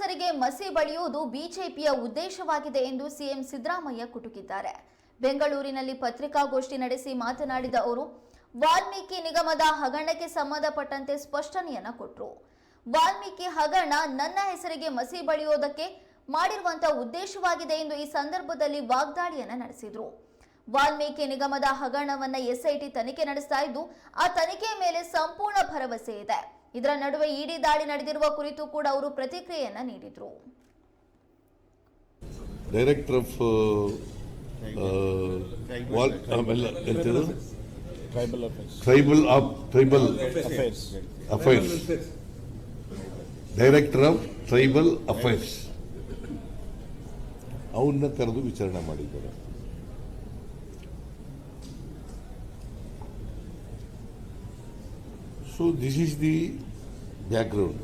ಹೆಸರಿಗೆ ಮಸಿ ಬಳಿಯುವುದು ಬಿಜೆಪಿಯ ಉದ್ದೇಶವಾಗಿದೆ ಎಂದು ಸಿಎಂ ಸಿದ್ದರಾಮಯ್ಯ ಕುಟುಕಿದ್ದಾರೆ. ಬೆಂಗಳೂರಿನಲ್ಲಿ ಪತ್ರಿಕಾಗೋಷ್ಠಿ ನಡೆಸಿ ಮಾತನಾಡಿದ ಅವರು, ವಾಲ್ಮೀಕಿ ನಿಗಮದ ಹಗರಣಕ್ಕೆ ಸಂಬಂಧಪಟ್ಟಂತೆ ಸ್ಪಷ್ಟನೆಯನ್ನು ಕೊಟ್ಟರು ವಾಲ್ಮೀಕಿ ಹಗರಣ ನನ್ನ ಹೆಸರಿಗೆ ಮಸಿ ಬಳಿಯೋದಕ್ಕೆ ಮಾಡಿರುವಂತಹ ಉದ್ದೇಶವಾಗಿದೆ ಎಂದು ಈ ಸಂದರ್ಭದಲ್ಲಿ ವಾಗ್ದಾಳಿಯನ್ನ ನಡೆಸಿದರು. ವಾಲ್ಮೀಕಿ ನಿಗಮದ ಹಗರಣವನ್ನು ಎಸ್ಐಟಿ ತನಿಖೆ ನಡೆಸ್ತಾ ಇದ್ದು, ಆ ತನಿಖೆಯ ಮೇಲೆ ಸಂಪೂರ್ಣ ಭರವಸೆ ಇದೆ. ಇದರ ನಡುವೆ ಇಡಿ ದಾಳಿ ನಡೆದಿರುವ ಕುರಿತು ಕೂಡ ಅವರು ಪ್ರತಿಕ್ರಿಯೆಯನ್ನ ನೀಡಿದ್ರು. Director of tribal affairs tribal of tribal affairs affairs director of tribal affairs ಅವನ್ನ ಕರೆದು ವಿಚಾರಣೆ ಮಾಡಿದ್ದಾರೆ. So this is the background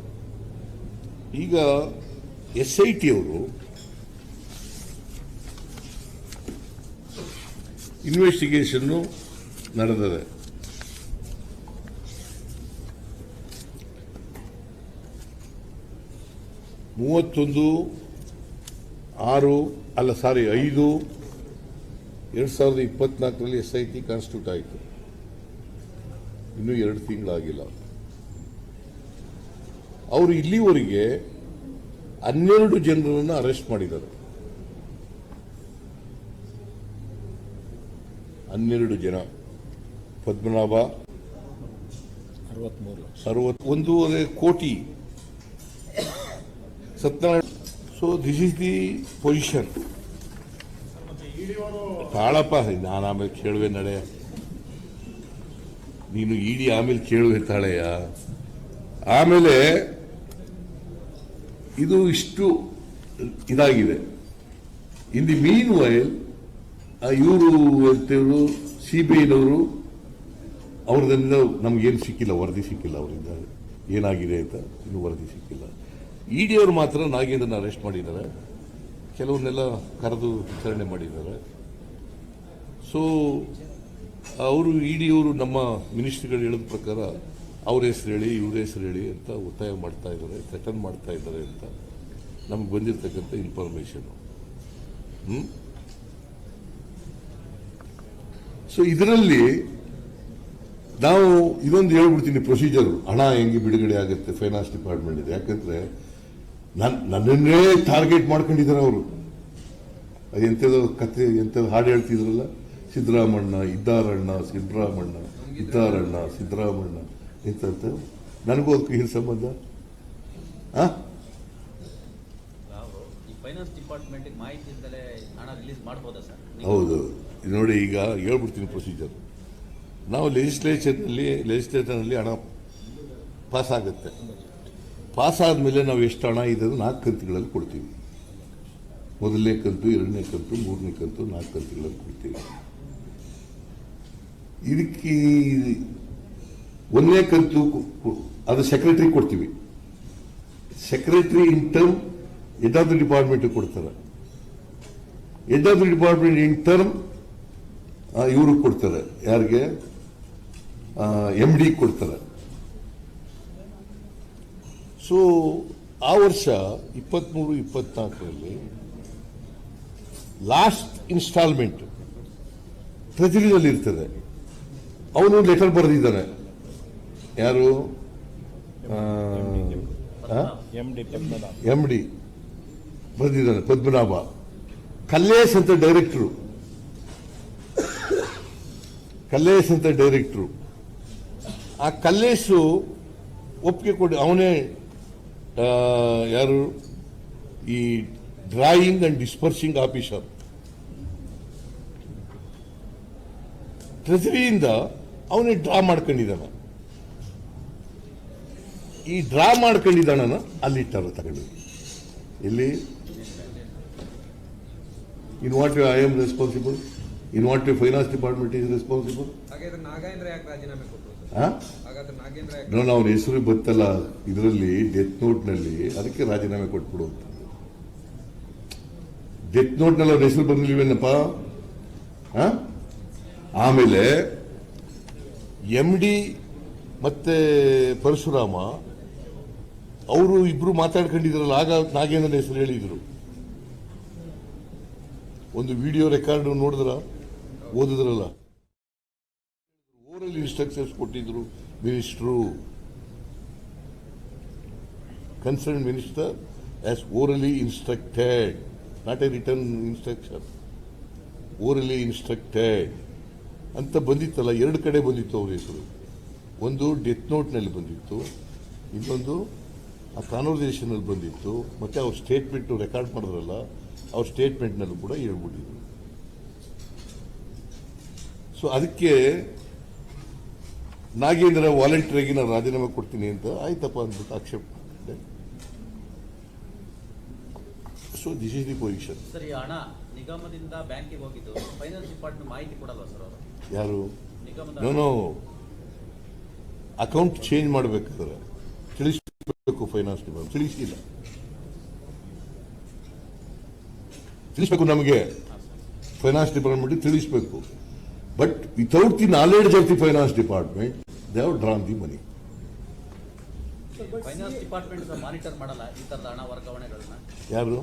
ಈಗ ಎಸ್ ಐ ಟಿ ಅವರು ಇನ್ವೆಸ್ಟಿಗೇಷನ್ನು ನಡೆದಿದೆ. ಮೂವತ್ತೊಂದು, ಆರು, ಅಲ್ಲ ಸಾರಿ ಐದು, ಎರಡು ಸಾವಿರದ ಇಪ್ಪತ್ನಾಲ್ಕರಲ್ಲಿ ಎಸ್ ಐ ಟಿ ಕಾನ್ಸ್ಟಿಟ್ಯೂಟ್ ಆಯಿತು. ಇನ್ನೂ ಎರಡು ತಿಂಗಳಾಗಿಲ್ಲ. ಅವರು ಇಲ್ಲಿವರೆಗೆ ಹನ್ನೆರಡು ಜನರನ್ನು ಅರೆಸ್ಟ್ ಮಾಡಿದ್ದಾರೆ. ಹನ್ನೆರಡು ಜನ. ಪದ್ಮನಾಭ. ಅರವತ್ ಒಂದೂವರೆ ಕೋಟಿ. Satyanarayana so this is the position ತಾಳಪ್ಪ ನಾನು ಆಮೇಲೆ ಕೇಳುವೆ ನಡೆ. ನೀನು ಇಡಿ ಆಮೇಲೆ ಕೇಳು ಹೇಳ್ತಾಳೆಯ ಆಮೇಲೆ ಇದು ಇಷ್ಟು ಇದಾಗಿದೆ. ಇನ್ ದಿ ಮೀನ್ ವೈಲ್ ಇವರು ಅಂತೇಳು ಸಿ ಬಿ ಐನವರು ಅವ್ರದಿಂದ ನಮ್ಗೇನು ಸಿಕ್ಕಿಲ್ಲ, ವರದಿ ಸಿಕ್ಕಿಲ್ಲ ಅವರಿಂದ. ಏನಾಗಿದೆ ಅಂತ ಇನ್ನೂ ವರದಿ ಸಿಕ್ಕಿಲ್ಲ. ಇ ಡಿ ಅವರು ಮಾತ್ರ ನಾಗೇಂದ್ರನ ಅರೆಸ್ಟ್ ಮಾಡಿದ್ದಾರೆ. ಕೆಲವನ್ನೆಲ್ಲ ಕರೆದು ವಿಚಾರಣೆ ಮಾಡಿದ್ದಾರೆ. ಸೊ ಅವರು ಇಡೀ ಅವರು ನಮ್ಮ ಮಿನಿಸ್ಟ್ರಿಗಳು ಹೇಳಿದ ಪ್ರಕಾರ ಅವ್ರ ಹೆಸರು ಹೇಳಿ, ಇವ್ರ ಹೆಸರು ಹೇಳಿ ಅಂತ ಒತ್ತಾಯ ಮಾಡ್ತಾ ಇದ್ದಾರೆ ಥ್ರೆಟನ್ ಮಾಡ್ತಾ ಇದ್ದಾರೆ ಅಂತ ನಮ್ಗೆ ಬಂದಿರತಕ್ಕಂಥ ಇನ್ಫಾರ್ಮೇಷನ್ ಹ್ಞೂ ಸೊ ಇದರಲ್ಲಿ ನಾವು ಇದೊಂದು ಹೇಳ್ಬಿಡ್ತೀನಿ ಪ್ರೊಸೀಜರ್ ಹಣ ಹೆಂಗೆ ಬಿಡುಗಡೆ ಆಗುತ್ತೆ? ಫೈನಾನ್ಸ್ ಡಿಪಾರ್ಟ್ಮೆಂಟ್ ಯಾಕಂದ್ರೆ ನನ್, ನನ್ನನ್ನೇ ಟಾರ್ಗೆಟ್ ಮಾಡ್ಕೊಂಡಿದ್ದಾರೆ ಅವರು. ಅದು ಎಂಥದ್ದು ಕತೆ ಎಂಥದ್ದು ಹಾಡು ಹೇಳ್ತಿದ್ರಲ್ಲ? ಸಿದ್ದರಾಮಣ್ಣ ಇದ್ದಾರಣ್ಣ ಸಿದ್ದರಾಮಣ್ಣ ಇದ್ದಾರಣ್ಣ ಸಿದ್ದರಾಮಣ್ಣ ಎಂತ ನನಗೂ ಅದಕ್ಕೆ ಏನು ಸಂಬಂಧ? ಹೌದು. ನೋಡಿ ಈಗ ಹೇಳ್ಬಿಡ್ತೀನಿ ಪ್ರೊಸೀಜರ್ ನಾವು ಲೆಜಿಸ್ಲೇಷನ್ನಲ್ಲಿ ಲೆಜಿಸ್ಲೇಟರ್ನಲ್ಲಿ ಹಣ ಪಾಸ್ ಆಗುತ್ತೆ. ಪಾಸ್ ಆದಮೇಲೆ ನಾವು ಎಷ್ಟು ಹಣ ಇದೆ ನಾಲ್ಕು ಕಂತುಗಳಲ್ಲಿ ಕೊಡ್ತೀವಿ. ಮೊದಲನೇ ಕಂತು ಎರಡನೇ ಕಂತು ಮೂರನೇ ಕಂತು ನಾಲ್ಕು ಕಂತುಗಳಲ್ಲಿ ಕೊಡ್ತೀವಿ. ಇದಕ್ಕೆ ಒಂದನೇ ಕಂತು ಅದು ಸೆಕ್ರೆಟರಿ ಕೊಡ್ತೀವಿ. Secretary in term the department ಕೊಡ್ತಾರೆ. ಆಫ್ ಡಿಪಾರ್ಟ್ಮೆಂಟ್ ಇನ್ ಟರ್ಮ್ ಇವರು ಕೊಡ್ತಾರೆ. ಯಾರಿಗೆ? ಎಂ ಡಿ ಕೊಡ್ತಾರೆ. ಸೊ ಆ ವರ್ಷ ಇಪ್ಪತ್ಮೂರು, ಇಪ್ಪತ್ನಾಲ್ಕರಲ್ಲಿ ಲಾಸ್ಟ್ ಇನ್ಸ್ಟಾಲ್ಮೆಂಟ್ ಟ್ರೆಜರಿನಲ್ಲಿ ಇರ್ತದೆ ಅವನು ಲೆಟರ್ ಬರೆದಿದ್ದಾನೆ. ಯಾರು? ಎಂ ಡಿ ಬರೆದಿದ್ದಾನೆ ಪದ್ಮನಾಭ. ಕಲ್ಲೇಶ್ ಅಂತ ಡೈರೆಕ್ಟ್ರು ಕಲ್ಲೇಶ್ ಅಂತ ಡೈರೆಕ್ಟ್ರು ಆ ಕಲ್ಲೇಶು ಒಪ್ಪಿಗೆ ಕೊಡಿ ಅವನೇ ಯಾರು? ಈ ಡ್ರಾಯಿಂಗ್ ಅಂಡ್ ಡಿಸ್ಪರ್ಸಿಂಗ್ ಆಫೀಸರ್ ಟ್ರೆಜರಿಯಿಂದ ಅವನೇ ಡ್ರಾ ಮಾಡ್ಕೊಂಡಿದ್ದಾನ. ಈ ಡ್ರಾ ಮಾಡ್ಕೊಂಡಿದ್ದಾನ ಅಲ್ಲಿ ಇಟ್ಟಾರ ತಗೊಂಡು. ಇಲ್ಲಿ. In what I am responsible in what finance department is responsible ನೋಡ ಅವನ ಹೆಸರು ಗೊತ್ತಲ್ಲ. ಇದರಲ್ಲಿ ಡೆತ್ ನೋಟ್ನಲ್ಲಿ ಅದಕ್ಕೆ ರಾಜೀನಾಮೆ ಕೊಟ್ಬಿಡು ಅಂತ. ಡೆತ್ ನೋಟ್ನಲ್ಲಿ ಅವ್ರ ಹೆಸರು ಬಂದಿಲ್ವೇನಪ್ಪ? ಆಮೇಲೆ ಎಂ ಡಿ ಮತ್ತೆ ಪರಶುರಾಮ, ಅವರು ಇಬ್ರು ಮಾತಾಡ್ಕೊಂಡಿದ್ರಲ್ಲ, ಆಗ ನಾಗೇಂದ್ರನ ಹೆಸರು ಹೇಳಿದ್ರು. ಒಂದು ವಿಡಿಯೋ ರೆಕಾರ್ಡ್ ನೋಡಿದ್ರ? ಓದಿದ್ರಲ್ಲ. ಓರಲ್ ಇನ್ಸ್ಟ್ರಕ್ಷನ್ಸ್ ಕೊಟ್ಟಿದ್ರು minister concern minister as orally instructed not a written instruction orally instructed ಅಂತ ಬಂದಿತ್ತಲ್ಲ, ಎರಡು ಕಡೆ ಬಂದಿತ್ತು ಅವ್ರ ಹೆಸರು. ಒಂದು ಡೆತ್ ನೋಟ್ನಲ್ಲಿ ಬಂದಿತ್ತು, ಇನ್ನೊಂದು ಆ ಕಾನ್ವರ್ಸೇಷನಲ್ಲಿ ಬಂದಿತ್ತು, ಮತ್ತು ಅವ್ರ ಸ್ಟೇಟ್ಮೆಂಟ್ ರೆಕಾರ್ಡ್ ಮಾಡಿದ್ರಲ್ಲ, ಅವ್ರ ಸ್ಟೇಟ್ಮೆಂಟ್ನಲ್ಲೂ ಕೂಡ ಹೇಳ್ಬಿಟ್ಟಿದ್ರು. ಸೊ ಅದಕ್ಕೆ ನಾಗೇಂದ್ರ ವಾಲಂಟಿಯರಾಗಿ ನಾನು ರಾಜೀನಾಮೆ ಕೊಡ್ತೀನಿ ಅಂತ ಆಯ್ತಪ್ಪ ಅಂತ ಆಕ್ಷೇಪ so this is the position ಸರಿ ಹಣ ನಿಗಮದಿಂದ ಬ್ಯಾಂಕಿಗೆ ಹೋಗಿದ್ದು, ಫೈನಾನ್ಸ್ ಡಿಪಾರ್ಟ್ಮೆಂಟ್ ಮಾಹಿತಿ ಕೊಡಲ್ಲ ಸರ್ ಅವರು? ಯಾರು? ನೋ ನಾನು ಅಕೌಂಟ್ ಚೇಂಜ್ ಮಾಡಬೇಕಾದ್ರೆ ತಿಳಿಸಬೇಕು ಫೈನಾನ್ಸ್ ಡಿಪಾರ್ಟ್ಮೆಂಟ್ ತಿಳಿಸಿಲ್ಲ. ತಿಳಿಸ್ಬೇಕು ನಮಗೆ. ಫೈನಾನ್ಸ್ ಡಿಪಾರ್ಟ್ಮೆಂಟ್ ತಿಳಿಸಬೇಕು. But without the knowledge of the finance department they have drawn the money finance department monitor ಮಾಡಲ್ಲ ಈ ತರದ ಹಣ ವರ್ಗಾವಣೆಗಳನ್ನ? ಯಾರು?